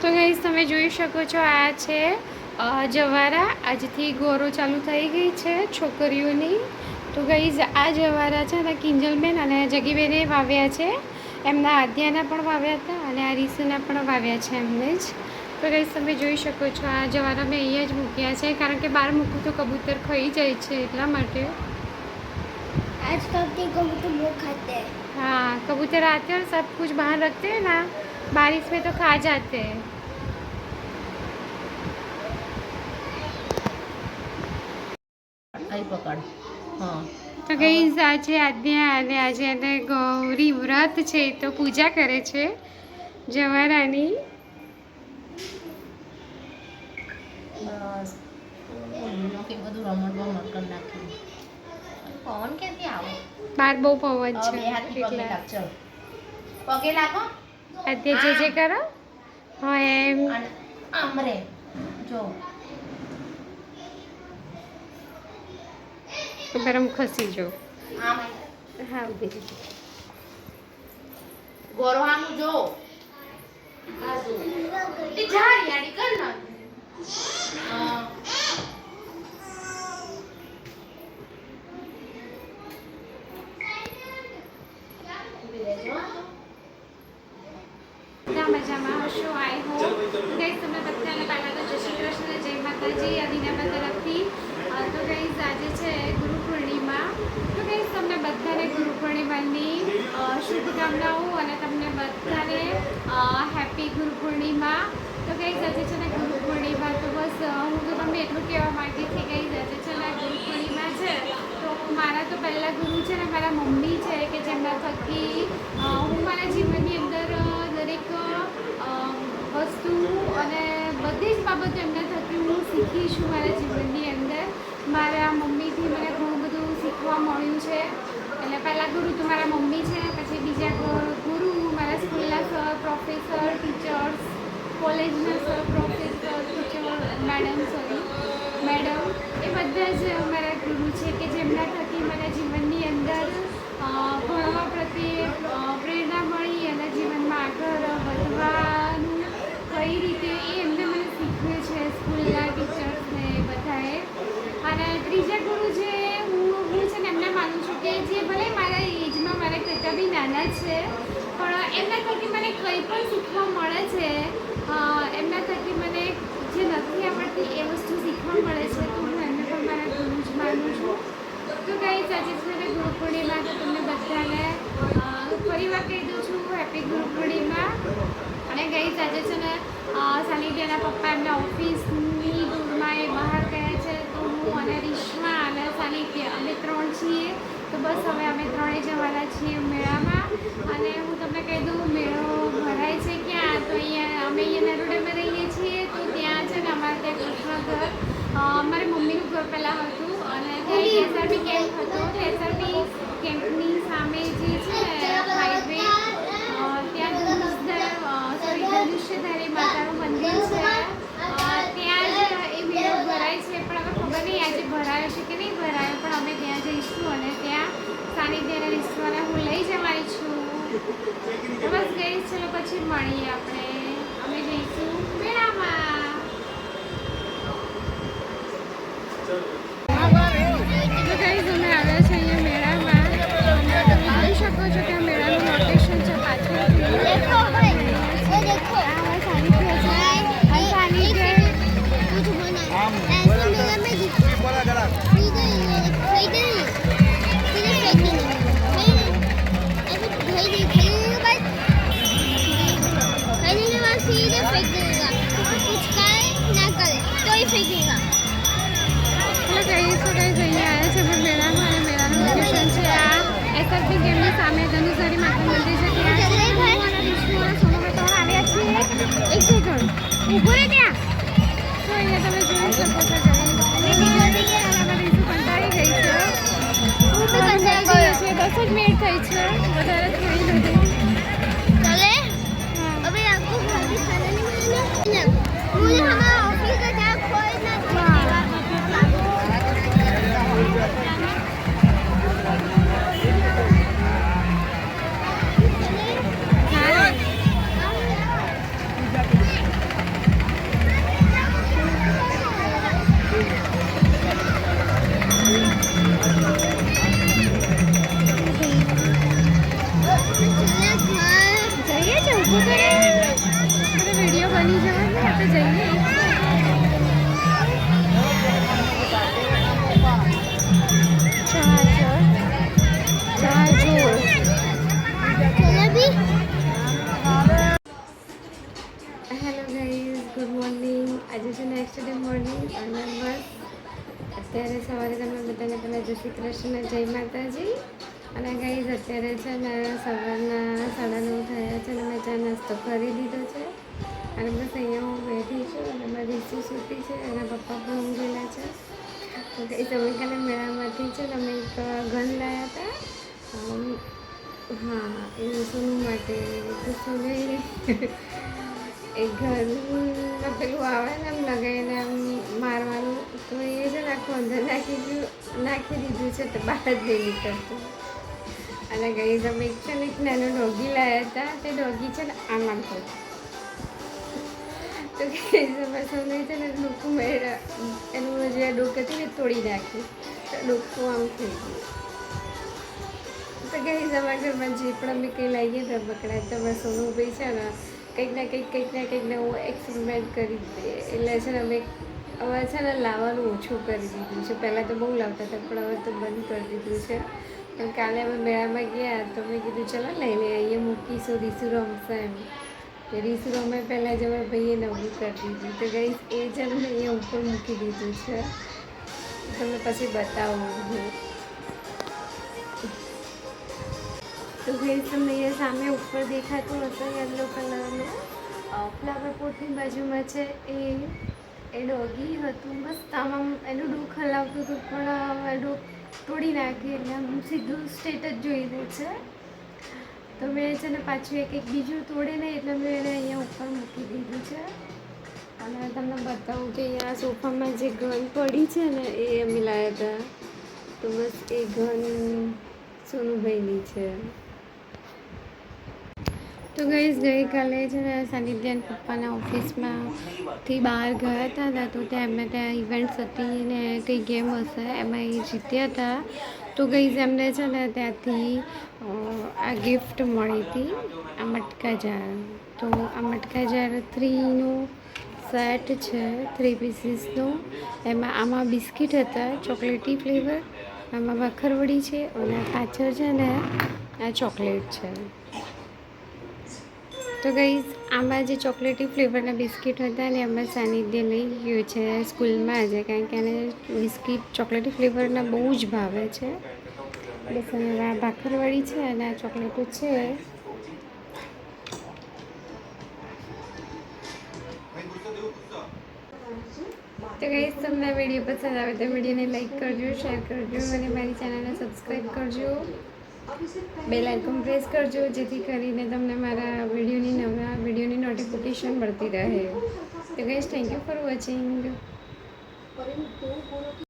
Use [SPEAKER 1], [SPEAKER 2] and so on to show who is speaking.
[SPEAKER 1] તો ગાઈઝ તમે જોઈ શકો છો આ છે અ, જવારા આજથી ગોરો ચાલુ થઈ ગઈ છે છોકરીઓની તો ગાઈઝ આ જવારા છે ને કિંજલબેન અને જગીબેને વાવ્યા છે એમના આદ્યાના પણ વાવ્યા હતા અને આ રીસુના પણ વાવ્યા છે એમને જ તો ગાઈઝ તમે જોઈ શકો છો આ જવારા મેં અહીંયા જ મૂક્યા છે કારણ કે બહાર મૂકું તો કબૂતર ખાઈ જાય છે એટલા માટે
[SPEAKER 2] आजकल के कबूतर वो खाते हैं
[SPEAKER 1] हाँ कबूतर आते हैं और सब कुछ बाहर रखते हैं ना बारिश में तो खा जाते हैं
[SPEAKER 3] આઈ પકડ હા
[SPEAKER 1] તો ગઈ આજે આજ્ઞા અને આજે એને ગૌરી વ્રત છે તો પૂજા કરે છે જવારાની
[SPEAKER 3] બસ ઓલું કે બધું રમણ બમણ કરી નાખ્યું પવન ક્યાંથી આવે
[SPEAKER 1] બાર બહુ પવન
[SPEAKER 3] હવે બે
[SPEAKER 1] છે
[SPEAKER 3] હાથ પગે
[SPEAKER 1] એટલે
[SPEAKER 3] લાગ લાગો
[SPEAKER 1] જે જે કરો. હા એમ.
[SPEAKER 3] આમરે જો.
[SPEAKER 1] ગરમ ખસી જો હા ઊભી
[SPEAKER 3] ગોરવાનું જો. આ જો. જા યાડી કર ના હા. ઊભી રહેજો હા.
[SPEAKER 1] બધા મજામાં હશો આઈ હોપ ગઈ તમને બધાને પહેલાં તો જય શ્રી કૃષ્ણ, જય માતાજી અદિનામાં તરફથી. તો ગઈ આજે છે ગુરુ પૂર્ણિમા. તો ગઈ તમને બધાને ગુરુ પૂર્ણિમાની શુભકામનાઓ અને તમને બધાને હેપી ગુરુ પૂર્ણિમા. તો ગઈ આજે છે ને ગુરુ પૂર્ણિમા, તો બસ હું તો તમને એટલું કહેવા માંગતી હતી ગઈ આજે છે ને ગુરુ પૂર્ણિમા છે. તો મારા તો પહેલાં ગુરુ છે ને મારા મમ્મી છે, કે જેમના થકી હું મારા જીવનની અંદર દરેક વસ્તુ અને બધી જ બાબતો એમના થકી હું શીખી છું મારા જીવનની અંદર. મારા મમ્મીથી મને ઘણું બધું શીખવા મળ્યું છે. એટલે પહેલાં ગુરુ તો મારા મમ્મી છે, પછી બીજા ગુરુ મારા સ્કૂલના સર, પ્રોફેસર, ટીચર્સ, કોલેજના sir, professor, teacher, madam, sorry, madam. એ બધા જ મારા ગુરુ છે કે જેમના થકી મારા જીવનની અંદર અ, ભણવા પ્રત્યે અ, પ્રેરણા મળી અને જીવનમાં આગળ વધવાનું કઈ રીતે એ એમને મને શીખવ્યું છે સ્કૂલના ટીચર્સને બધાએ અને ત્રીજા ગુરુ જે હું હું છે ને એમને માનું છું કે જે ભલે મારા એજમાં મારા કરતાં બી નાના છે. પણ એમના થકી મને કંઈ પણ શીખવા મળે છે એમના થકી મને જે નથી આવડતી એ વસ્તુ શીખવા મળે છે, તો હું એમને પણ મારા ગુરુ જ માનું છું. તો કંઈ આજે છે ગુરુ પૂર્ણિમા, તો તમને બધાને ફરીવાર ફરી વાર કહી દઉં છું હેપી ગુરુ પૂર્ણિમા. અને ગઈ આજે છે ને સાનિધ્યાના પપ્પા એમના ઓફિસની દૂરમાં એ બહાર ગયા છે, તો હું અને રીશ્મા અને સાનિધ્ય, અમે ત્રણ છીએ. તો બસ હવે અમે ત્રણેય જવાના છીએ મેળામાં. અને હું તમને કહી દઉં, મેળો ભરાય છે ક્યાં? તો અહીંયા અમે અહીંયા નરોડામાં રહીએ છીએ, તો ત્યાં છે ને અમારે ત્યાં કૃષ્ણ ઘર. અમારી મમ્મીનું ઘર પહેલાં હતું અને ત્યાં એસઆરબી કેમ્પ હતો. એસઆરબી કેમ્પની સામે જે છે હાઈવે અ, ત્યાં ધનુષધર સોરી ધનુષ્યધારી માતાનું મંદિર છે અ, ત્યાં જ એ મેળો ભરાય છે પણ હવે ખબર નહીં આજે ભરાયો છે કે નહીં ભરાયો પણ અમે ત્યાં જઈશું અને ત્યાં સાનિધ્યને વિશ્વને હું લઈ જવાની છું તો બસ ગઈ ચલો પછી મળીએ આપણે એસએફબી ગેમની સામે ધનુષારી માતા મંદિર છે ત્યાં. અને વિષ્ણુ અને સોનુ આવ્યા છીએ એક સેકન્ડ ઊભો રહે ત્યાં. તો અહીંયા તમે જોઈ શકો. અત્યારે સવારે તમે બધાને પહેલાં જય શ્રી કૃષ્ણ, જય માતાજી. અને ગઈ અત્યારે છે ને સવારના સાડા નવ થયા છે અને મેં ચા નાસ્તો કરી દીધો છે. અને બસ અહીંયા હું બેઠી છું અને મારી રીસી સૂતી છે અને પપ્પા પણ ઊંઘેલા છે. તો ગાઈઝ અમે કાલે મેળામાંથી છે ને અમે એક ઘન લાવ્યા હતા. હા, એ સોનું માટે સોને એ ઘરનું પેલું આવે ને એમ લગાવીને આમ મારવાનું તો એ છે ને આખું અંદર નાખી દીધું નાખી દીધું છે તો બહાર જ નહીં નીકળતું. અને ગઈ તમે એક છે ને એક નાનો ડોગી લાવ્યા હતા, તે ડોગી છે ને આમ આમ તો ગઈ તમે સૌને છે ને ડોકું મેળ એનું જે ડોક હતી ને તોડી નાખી. તો ડોકું આમ થઈ ગયું. તો ગઈ અમારા ઘરમાં જે પણ અમે કંઈ લાવીએ બકડા તો બસ સોનુભાઈ છે ને કંઈક ને કંઈક કંઈક ને કંઈક હું એક્સપેરિમેન્ટ કરી દઈએ. એટલે છે ને અમે હવે છે ને લાવવાનું ઓછું કરી દીધું છે. પહેલાં તો બહુ લાવતા હતા, પણ હવે તો બંધ કરી દીધું છે. પણ કાલે અમે મેળામાં ગયા તો મેં કીધું, ચલો લઈ લે અહીંયા મૂકીશું, રીસુ રમશે એમ. કે રીસુ રમે પહેલાં જ અમે ભાઈએ નવું કરી દીધું. તો ગઈ, એ ને મેં અહીંયા ઉપર મૂકી દીધું છે. તમને પછી બતાવું હું તો ગઈ તમને અહીંયા સામે ઉપર દેખાતું હશે યલો કલરનું. ફ્લાવર પોટની બાજુમાં છે એ. એ ડોગી હતું બસ તમામ એનું ડોક હલાવતું હતું, પણ હવે ડોક તોડી નાખી એટલે આમ સીધું સ્ટેટ જ જોઈ દે છે. તો મેં છે ને પાછું એક એક બીજું તોડે નહીં એટલે મેં એને અહીંયા ઉપર મૂકી દીધું છે. અને તમને બતાવું કે અહીંયા સોફામાં જે ગન પડી છે ને એ અમે લાવ્યા હતા. તો બસ એ ગન સોનુભાઈની છે. તો ગઈશ ગઈકાલે છે ને સાનિધ્યાન પપ્પાના ઓફિસમાંથી બહાર ગયા હતા તો ત્યાં એમને ત્યાં ઇવેન્ટ્સ હતી ને કંઈ ગેમ હશે, એમાં એ જીત્યા હતા. તો ગઈઝ એમને છે ને ત્યાંથી આ ગિફ્ટ મળી હતી, આ મટકા જાર તો આ મટકા જાર થ્રીનું સેટ છે થ્રી પીસીસનું એમાં આમાં બિસ્કિટ હતા, ચોકલેટી ફ્લેવર આમાં ભાખરવડી છે, અને પાછળ છે ને આ ચોકલેટ છે. તો ગઈ આમાં જે ચોકલેટી ફ્લેવરના બિસ્કિટ હતા ને એમાં સાનિધ્ય લઈ ગયું છે સ્કૂલમાં આજે, કારણ કે એને બિસ્કિટ ચોકલેટી ફ્લેવરના બહુ જ ભાવે છે. આ ભાખરવાળી છે અને આ ચોકલેટો છે. તો ગઈ તમને વીડિયો પસંદ આવે તો વિડીયોને લાઈક કરજો શેર કરજો અને મારી ચેનલને સબસ્ક્રાઈબ કરજો. બેલ લાઇકન પ્રેસ કરજો, જેથી કરીને તમને મારા વિડીયોની નવા, વિડીયોની નોટિફિકેશન મળતી રહે. તો ગઈશ થેન્ક યુ ફોર વોચિંગ